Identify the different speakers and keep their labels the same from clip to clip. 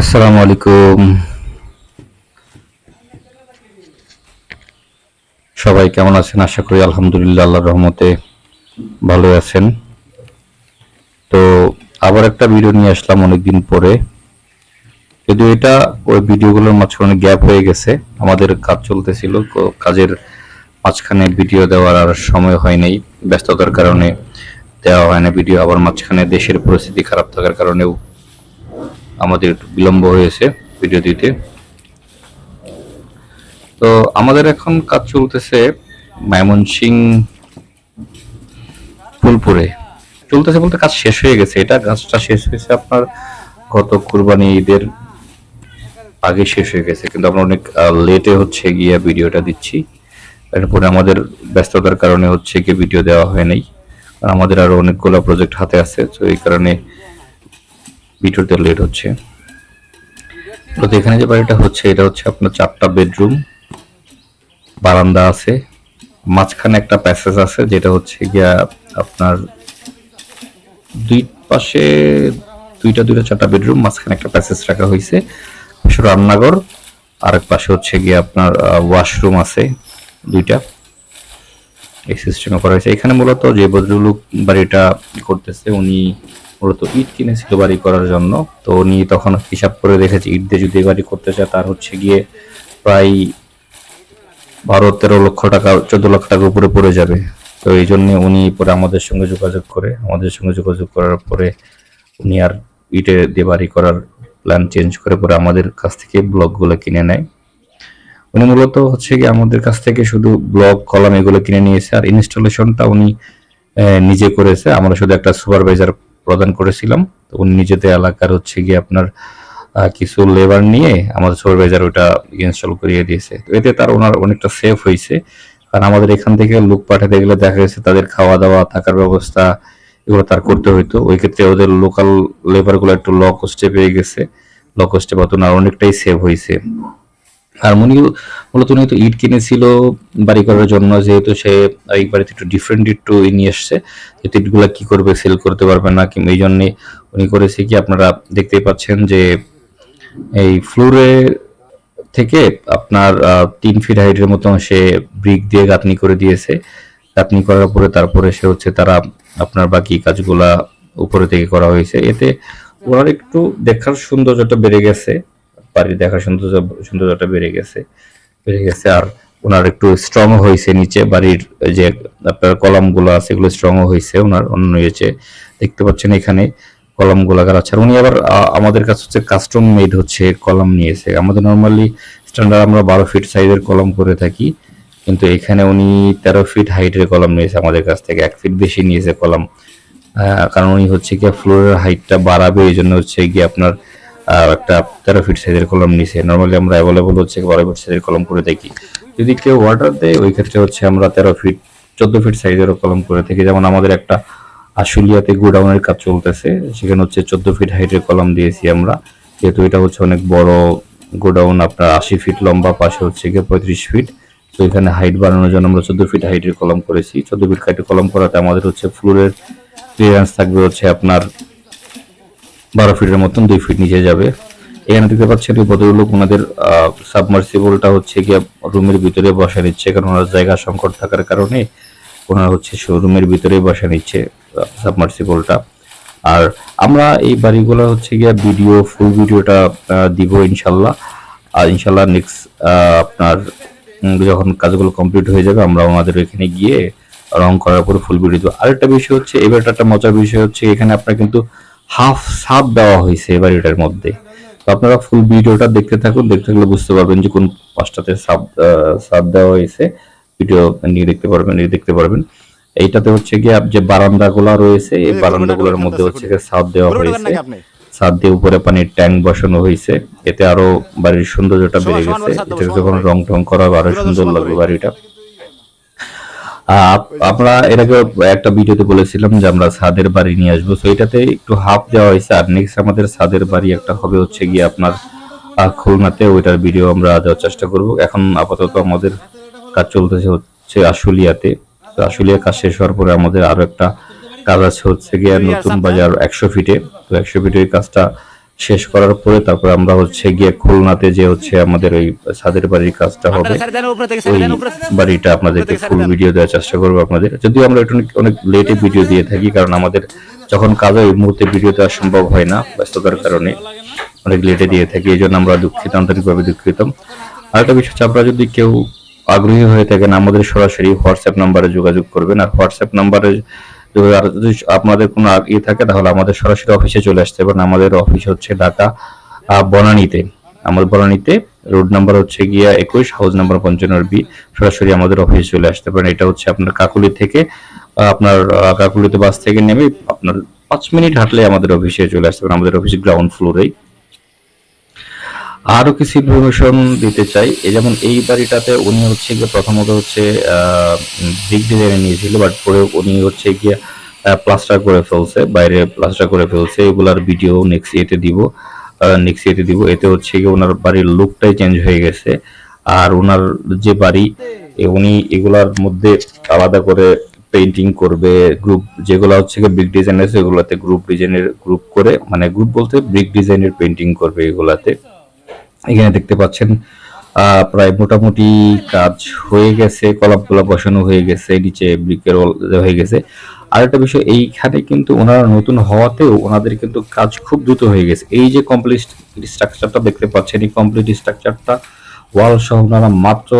Speaker 1: আসসালামু আলাইকুম। সবাই কেমন আছেন? আশা করি আলহামদুলিল্লাহ আল্লাহর রহমতে ভালো আছেন। তো আবার একটা ভিডিও নিয়ে আসলাম অনেকদিন পরে। যদিও এটা ওই ভিডিওগুলোর মাঝখানে গ্যাপ হয়ে গেছে। আমাদের কাজ চলতেছিল কাজের মাঝখানে ভিডিও দেওয়ার আর সময় হয় নাই। ব্যস্ততার কারণে দেওয়া হয় না ভিডিও আবার মাঝখানে দেশের পরিস্থিতি খারাপ থাকার কারণেও আমাদের একটু বিলম্ব হয়েছে ভিডিও দিতে। তো আমাদের এখন কাজ চলতেছে ময়মনসিং ফুলপুরে। চলতেছে বলতে কাজ শেষ হয়ে গেছে। এটা কাজটা শেষ হয়েছে আপনার গত কুরবানি ঈদের আগে শেষ হয়ে গেছে। কিন্তু আমরা অনেক লেটে হচ্ছে গিয়ে ভিডিওটা দিচ্ছি। এরপরে আমাদের ব্যস্ততার কারণে হচ্ছে গিয়ে ভিডিও দেওয়া হয় নাই। আমাদের আরও অনেকগুলো প্রজেক্ট হাতে আছে। তো এই কারণে ভিডিওতে লেট হচ্ছে। তো এখানে যে বাড়িটা হচ্ছে, এটা হচ্ছে আপনার চারটা বেডরুম বারান্দা আছে। মাঝখানে একটা প্যাসেজ আছে, যেটা হচ্ছে গিয়া আপনার দুই পাশে দুইটা দুইটা, চারটা বেডরুম মাঝখানে একটা প্যাসেজ রাখা হয়েছে। পাশে রান্নাঘর, আরেক পাশে হচ্ছে গিয়ে আপনার ওয়াশরুম আছে দুইটা। এই সিস্টেমে করা হয়েছে। এখানে মূলত যে ভদ্রলোক বাড়িটা করতেছে, উনি মূলত ইট কিনেছিল বাড়ি করার জন্য। তো উনি তখন হিসাব করে দেখেছে ইট দিয়ে যদি বাড়ি করতে চায় তার হচ্ছে গিয়ে প্রায় বারো, তেরো লক্ষ টাকা, চোদ্দ লক্ষ টাকা উপরে পড়ে যাবে। তো এই জন্য উনি পরে আমাদের সঙ্গে যোগাযোগ করে, আমাদের সঙ্গে যোগাযোগ করার পরে উনি আর ইটে দিয়ে বাড়ি করার প্ল্যান চেঞ্জ করে পরে আমাদের কাছ থেকে ব্লকগুলো কিনে নেয়। উনি মূলত হচ্ছে কি আমাদের কাছ থেকে শুধু ব্লক, কলাম এগুলো কিনে নিয়েছে। আর ইনস্টলেশনটা উনি নিজে করেছে। আমরা শুধু একটা সুপারভাইজার প্রদান করেছিলাম। তো উনি নিজেদের এলাকার হচ্ছে গিয়ে আপনার কিছু লেবার নিয়ে আমাদের সুপারভাইজার ওটা ইনস্টল করিয়ে দিয়েছে। এতে তার ওনার অনেকটা সেফ হয়েছে। কারণ আমাদের এখান থেকে লোক পাঠাতে গেলে দেখা গেছে তাদের খাওয়া দাওয়া থাকার ব্যবস্থা এগুলো তার করতে হইতো। ওই ক্ষেত্রে ওদের লোকাল লেবারগুলো একটু ল কস্টে পেয়ে গেছে। ল কস্টে পাতো না আর অনেকটাই সেভ হয়েছে। উনি মূলত উনি তো ইট কিনেছিল, বাড়ি করার জন্য, যেহেতু সে এই বাড়িতে একটু ডিফারেন্ট একটু ই নিয়ে এসছে, যে ইটগুলা কি করবে সেল করতে পারবে না, কিংবা এই জন্যে উনি করেছে কি আপনারা দেখতেই পাচ্ছেন যে এই ফ্লোরে থেকে আপনার তিন ফিট হাইটের মতো সে ব্রিক দিয়ে গাঁথনি করে দিয়েছে। গাঁথনি করার পরে তারপরে সে হচ্ছে তারা আপনার বাকি কাজগুলা উপরে থেকে করা হয়েছে। এতে ওনার একটু দেখার সৌন্দর্যটা বেড়ে গেছে। বাড়ির দেখার সৌন্দর্য, সৌন্দর্যটা বেড়ে গেছে বেড়ে গেছে। আর ওনার একটু স্ট্রং হয়েছে নিচে। বাড়ির যে আপনার কলামগুলো আছে, এগুলো স্ট্রং হয়েছে। ওনার অন্য হয়েছে দেখতে পাচ্ছেন এখানে কলাম গোলাকার আছে। আর উনি আবার আমাদের কাছে হচ্ছে কাস্টম মেড হচ্ছে কলম নিয়েছে। আমাদের নর্মালি স্ট্যান্ডার্ড আমরা বারো ফিট সাইজের কলম করে থাকি। কিন্তু এখানে উনি তেরো ফিট হাইটের কলম নিয়েছে আমাদের কাছ থেকে। এক ফিট বেশি নিয়েছে কলম। কারণ উনি হচ্ছে গিয়ে ফ্লোরের হাইটটা বাড়াবে। এই জন্য হচ্ছে গিয়ে আপনার একটা তেরো ফিট সাইজের কলম নিছে নর্মালি আমরা অ্যাভেলেবল হচ্ছে বারো ফিট সাইজের কলম করে দেখি। যদি কেউ অর্ডার দেয়, ওই ক্ষেত্রে হচ্ছে আমরা তেরো ফিট চোদ্দ ফিট সাইজেরও কলম করে থাকি। যেমন আমাদের একটা আশুলিয়াতে গোডাউনের কাজ চলতেছে, সেখানে হচ্ছে চোদ্দ ফিট হাইটের কলম দিয়েছি আমরা। যেহেতু এটা হচ্ছে অনেক বড় গোডাউন আপনার আশি ফিট লম্বা, পাশে হচ্ছে গিয়ে পঁয়ত্রিশ ফিট তো এখানে হাইট বাড়ানোর জন্য আমরা চোদ্দ ফিট হাইটের কলম করেছি। চোদ্দ ফিট হাইটের কলম করাতে আমাদের হচ্ছে ফ্লোরের ক্লিয়ারেন্স থাকবে হচ্ছে আপনার বারো ফিটের মতন, দুই ফিট নিচে যাবে। এখানে দেখতে পাচ্ছেন ভদ্রলোক ওনাদের সাবমার্সিবলটা হচ্ছে গিয়ে রুমের ভিতরে বসা নিচ্ছে, কারণ ওনার জায়গা সংকট থাকার কারণে ওনার হচ্ছে শোরুমের ভিতরে বসা নিচ্ছে সাবমার্সিবলটা আর আমরা এই বাড়িগুলো হচ্ছে গিয়ে ভিডিও ফুল ভিডিওটা দিব ইনশাল্লাহ। আর ইনশাল্লাহ নেক্সট আপনার যখন কাজগুলো কমপ্লিট হয়ে যাবে, আমরা আমাদের এখানে গিয়ে রং করার পরে ফুল ভিডিও দেবো। আরেকটা বিষয় হচ্ছে এবার একটা মজার বিষয় হচ্ছে, এখানে আপনার কিন্তু হাফ সাপ দেওয়া হয়েছে এবার এটার মধ্যে। তো আপনারা ফুল ভিডিওটা দেখতে থাকুন দেখতে থাকলে বুঝতে পারবেন যে কোন পাঁচটাতে সাব সাব দেওয়া হয়েছে। ভিডিও নিয়ে দেখতে পারবেন দেখতে পারবেন। এইটাতে হচ্ছে গিয়ে যে বারান্দাগুলো রয়েছে এই বারান্দাগুলোর মধ্যে হচ্ছে গিয়ে সাপ দেওয়া হয়েছে। ছাদ দিয়ে উপরে পানির ট্যাঙ্ক বসানো হয়েছে। এতে আরও বাড়ির সৌন্দর্যটা বেড়ে গেছে। এটা যখন রং টং করা
Speaker 2: আরও
Speaker 1: সুন্দর লাগবে বাড়িটা। আমরা এর আগে একটা ভিডিওতে বলেছিলাম যে আমরা ছাদের বাড়ি নিয়ে আসব। তো এটাতে একটু হাফ দেওয়া হয়েছে আর নেক্সট আমাদের ছাদের বাড়ি একটা হবে হচ্ছে গিয়ে আপনার খুলনাতে। ওইটার ভিডিও আমরা দেওয়ার চেষ্টা করব। এখন আপাতত আমাদের কাজ চলতেছে হচ্ছে আশুলিয়াতে। তো আশুলিয়া কাজ শেষ হওয়ার পরে আমাদের আরও একটা কাজ আছে হচ্ছে গিয়ে নতুন বাজার একশো ফিটে তো একশো ফিটের কাজটা শেষ করার পরে তারপর আমরা হচ্ছে গিয়ে খুলনাতে যে হচ্ছে আমাদের ওই ছাদের বাড়ির কাজটা হবে ওই বাড়িটা আপনাদেরকে ফুল ভিডিও দেওয়ার চেষ্টা করব আপনাদের। যদিও আমরা একটু অনেক- লেটে ভিডিও দিয়ে থাকি কারণ আমাদের যখন কাজ হয় ওই মুহূর্তে ভিডিও দেওয়া সম্ভব হয় না ব্যস্ততার কারণে। অনেক লেটে দিয়ে থাকি এই জন্য আমরা দুঃখিত আন্তরিকভাবে দুঃখিত। আরেকটা বিষয় হচ্ছে আপনারা যদি কেউ আগ্রহী হয়ে থাকেন আমাদের সরাসরি হোয়াটসঅ্যাপ নাম্বারে যোগাযোগ করবেন। আর হোয়াটসঅ্যাপ নাম্বারে আর যদি আপনাদের কোনো ইয়ে থাকে, তাহলে আমাদের সরাসরি অফিসে চলে আসতে পারেন আমাদের অফিস হচ্ছে ঢাকা বনানীতে। আমাদের বনানীতে রোড নাম্বার হচ্ছে গিয়া একুশ, হাউস নাম্বার পঞ্চান্ন বি। সরাসরি আমাদের অফিসে চলে আসতে পারেন। এটা হচ্ছে আপনার কাকুলি থেকে আপনার কাকুলিতে বাস থেকে নেমে আপনার পাঁচ মিনিট হাঁটলে আমাদের অফিসে চলে আসতে পারেন। আমাদের অফিস গ্রাউন্ড ফ্লোরেই আরও কিছু ইনফরমেশন দিতে চাই। এই যেমন এই বাড়িটাতে উনি হচ্ছে গিয়ে প্রথমত হচ্ছে বিগ ডিজাইনে নিয়েছিল বাট পরে উনি হচ্ছে গিয়ে প্লাস্টার করে ফেলছে, বাইরে প্লাস্টার করে ফেলছে। এগুলার ভিডিও নেক্সট ইয়েতে দিব নেক্সট ইয়েতে দিব। এতে হচ্ছে গিয়ে ওনার বাড়ির লুকটাই চেঞ্জ হয়ে গেছে। আর ওনার যে বাড়ি উনি এগুলার মধ্যে আলাদা করে পেন্টিং করবে গ্রুপ যেগুলো হচ্ছে গিয়ে বিগ ডিজাইনের সেগুলোতে গ্রুপ ডিজাইনের গ্রুপ করে মানে গ্রুপ বলতে বিগ ডিজাইনের পেন্টিং করবে এগুলাতে। এখানে দেখতে পাচ্ছেন প্রায় মোটামুটি কাজ হয়ে গেছে কলাপগুলো বসানো হয়ে গেছে, নিচে ব্রিকের হয়ে গেছে। আর একটা বিষয়, এইখানে কিন্তু ওনারা নতুন হওয়াতেও ওনাদের কিন্তু কাজ খুব দ্রুত হয়ে গেছে। এই যে কমপ্লিট স্ট্রাকচারটা দেখতে পাচ্ছেন, এই কমপ্লিট স্ট্রাকচারটা ওয়াল সহ ওনারা মাত্র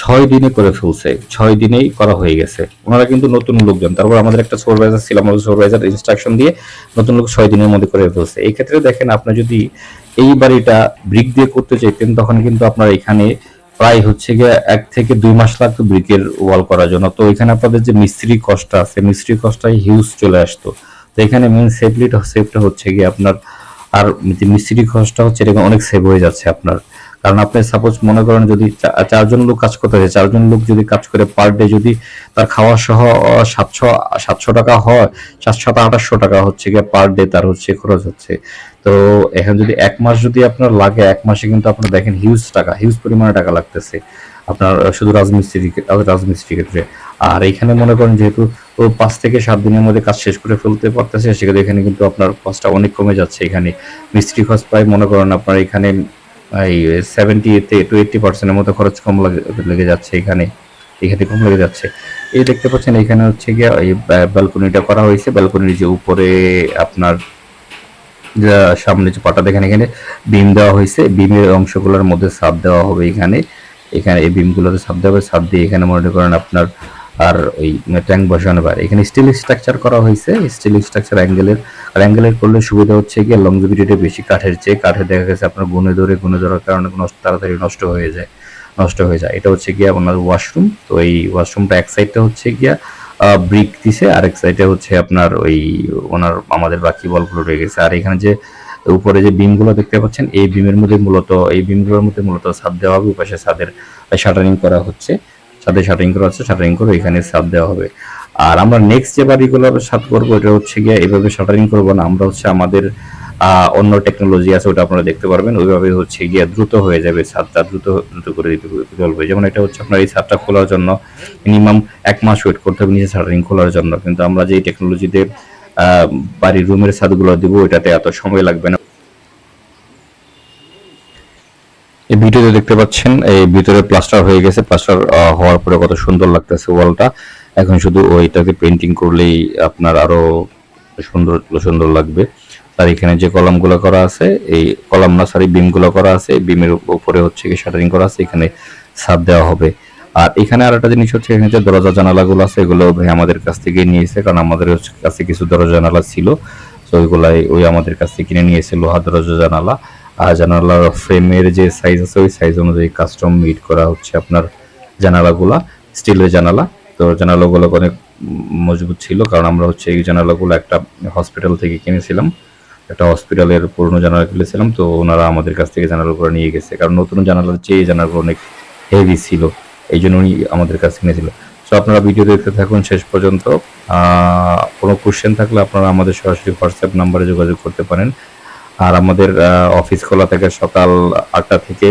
Speaker 1: ছয় দিনে করে ফেলছে। ছয় দিনেই করা হয়ে গেছে। ওনারা কিন্তু নতুন লোকজন। তারপর আমাদের একটা সুপারভাইজার ছিল, আমাদের সুপারভাইজার ইনস্ট্রাকশন দিয়ে নতুন লোক ছয় দিনের মধ্যে করে ফেলছে। এই ক্ষেত্রে দেখেন, আপনি যদি এই বাড়িটা ব্রিক দিয়ে করতে চাইতেন, তখন কিন্তু আপনার এখানে প্রায় হচ্ছে গিয়ে এক থেকে দুই মাস লাগতো ব্রিকের ওয়াল করার জন্য। তো এখানে আপনাদের যে মিস্ত্রি কষ্ট আছে, মিস্ত্রি কষ্টটাই হিউজ চলে আসতো। তো এখানে মেন সেফলিটা সেফটা হচ্ছে গিয়ে আপনার, আর মিস্ত্রি খরচটা হচ্ছে, এটা অনেক সেভ হয়ে যাচ্ছে আপনার। কারণ আপনি সাপোজ মনে করেন যদি চারজন লোক কাজ করতে হয় চারজন লোক যদি কাজ করে পার ডে যদি তার খাওয়া সহ সাতশো সাতশো টাকা হয় সাতশো আঠাশশো টাকা হচ্ছে গিয়ে পার ডে তার হচ্ছে খরচ হচ্ছে। তো এখন যদি এক মাস যদি আপনার লাগে, এক মাসে কিন্তু আপনার দেখেন হিউজ টাকা হিউজ পরিমাণে টাকা লাগতেছে। আপনার শুধু রাজমিস্ত্রি রাজমিস্ত্রি ক্ষেত্রে। আর এখানে মনে করেন যেহেতু পাঁচ থেকে সাত দিনের মধ্যে কাজ শেষ করে ফেলতে পারতেছে, সেক্ষেত্রে এখানে কিন্তু আপনার কস্টটা অনেক কমে যাচ্ছে এখানে। মিস্ত্রি খরচ প্রায় মনে করেন আপনার এখানে এই সেভেন্টি টু এইটটি পার্সেন্টের মতো খরচ কম লাগে- যাচ্ছে এখানে এখানে কম লেগে যাচ্ছে। এই দেখতে পাচ্ছেন এখানে হচ্ছে গিয়ে এই ব্যালকনিটা করা হয়েছে। ব্যালকনির যে উপরে আপনার সামনে যে পাটা দেখেন এখানে বিম দেওয়া হয়েছে। বিমের অংশগুলোর মধ্যে সাপ দেওয়া হবে এখানে। এখানে এই বিমগুলোতে সাপ দেওয়া হবে। সাপ দিয়ে এখানে মনে করেন আপনার আর ওই ট্যাঙ্ক বসানো পারে এখানে স্টিল স্ট্রাকচার করা হয়েছে। স্টিল স্ট্রাকচার অ্যাঙ্গেলের আর অ্যাঙ্গেলের করলে সুবিধা হচ্ছে গিয়ে লংজিভিটিটা বেশি। কাঠের চেয়ে কাঠে দেখা গেছে আপনার গুনে ধরে গুনে ধরার কারণে তাড়াতাড়ি নষ্ট হয়ে যায় নষ্ট হয়ে যায়। এটা হচ্ছে গিয়া আপনার ওয়াশরুম তো এই ওয়াশরুমটা এক সাইডটা হচ্ছে গিয়া ব্রিক দিছে। আর এক সাইডে হচ্ছে আপনার ওই ওনার আমাদের বাকি বলগুলো রয়ে গেছে। আর এখানে যে উপরে যে বিমগুলো দেখতে পাচ্ছেন, এই বিমের মধ্যে মূলত এই বিমগুলোর মধ্যে মূলত ছাদ দেওয়া হবে। পাশে ছাদের শাটারিং করা হচ্ছে। ছাদে শাটারিং করা হচ্ছে শাটারিং করে এখানে ছাদ দেওয়া হবে। আর আমরা নেক্সট যে বাড়িগুলো ছাদ করব, এটা হচ্ছে গিয়ে এইভাবে শাটারিং করব না, আমরা হচ্ছে আমাদের অন্য টেকনোলজি আছে, ওটা আপনারা দেখতে পারবেন। ওইভাবে হচ্ছে গিয়ে দ্রুত হয়ে যাবে ছাদটা, দ্রুত দ্রুত করে দিতে চলবে যেমন এটা হচ্ছে আপনার এই ছাদটা খোলার জন্য মিনিমাম এক মাস ওয়েট করতে হবে নিচে শাটারিং খোলার জন্য। কিন্তু আমরা যে টেকনোলজিতে বাড়ির রুমের ছাদগুলো দিব, ওইটাতে এত সময় লাগবে না। এই ভিডিওতে দেখতে পাচ্ছেন, এই ভিতরে প্লাস্টার হয়ে গেছে। প্লাস্টার হওয়ার পরে কত সুন্দর লাগতেছে ওয়ালটা। এখন শুধু ওইটাকে পেন্টিং করলেই আপনার আরও সুন্দর সুন্দর লাগবে। আর এখানে যে কলামগুলো করা আছে, এই কলাম না সরি বিমগুলো করা আছে বিমের উপরে হচ্ছে কি শাটারিং করা আছে, এখানে ছাদ দেওয়া হবে। আর এখানে আর একটা জিনিস হচ্ছে এখানে যে দরজা জানালাগুলো আছে, এগুলো ভাই আমাদের কাছ থেকে নিয়েছে, কারণ আমাদের কাছে কিছু দরজা জানালা ছিল। তো ওইগুলাই ওই আমাদের কাছ থেকে কিনে নিয়েছে লোহা দরজা জানালা। জানালার ফ্রেমের যে সাইজ আছে, ওই সাইজ অনুযায়ী কাস্টম মিট করা হচ্ছে আপনার জানালাগুলা স্টিলের জানালা। তো জানালাগুলো অনেক মজবুত ছিল, কারণ আমরা হচ্ছে এই জানালাগুলো একটা হসপিটাল থেকে কিনেছিলাম। একটা হসপিটালের পুরনো জানালা কিনেছিলাম, তো ওনারা আমাদের কাছ থেকে জানালাগুলো নিয়ে গেছে। কারণ নতুন জানালার চেয়ে জানালাগুলো অনেক হেভি ছিল, এই জন্য উনি আমাদের কাছে কিনেছিল তো আপনারা ভিডিও দেখতে থাকুন শেষ পর্যন্ত। কোনো কোশ্চেন থাকলে আপনারা আমাদের সরাসরি হোয়াটসঅ্যাপ নাম্বারে যোগাযোগ করতে পারেন। আর আমাদের অফিস খোলা থাকে সকাল আটটা থেকে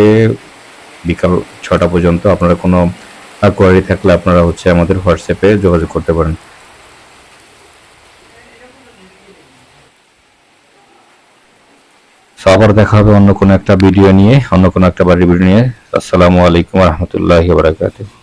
Speaker 1: বিকাল ছটা পর্যন্ত। আপনারা কোনো কোয়ারি থাকলে আপনারা হচ্ছে আমাদের হোয়াটসঅ্যাপে যোগাযোগ করতে পারেন। আবার দেখা হবে অন্য কোনো একটা ভিডিও নিয়ে, অন্য কোনো একটা বাড়ির ভিডিও নিয়ে। আসসালামু আলাইকুম রহমতুল্লাহ বারাকাতুহ।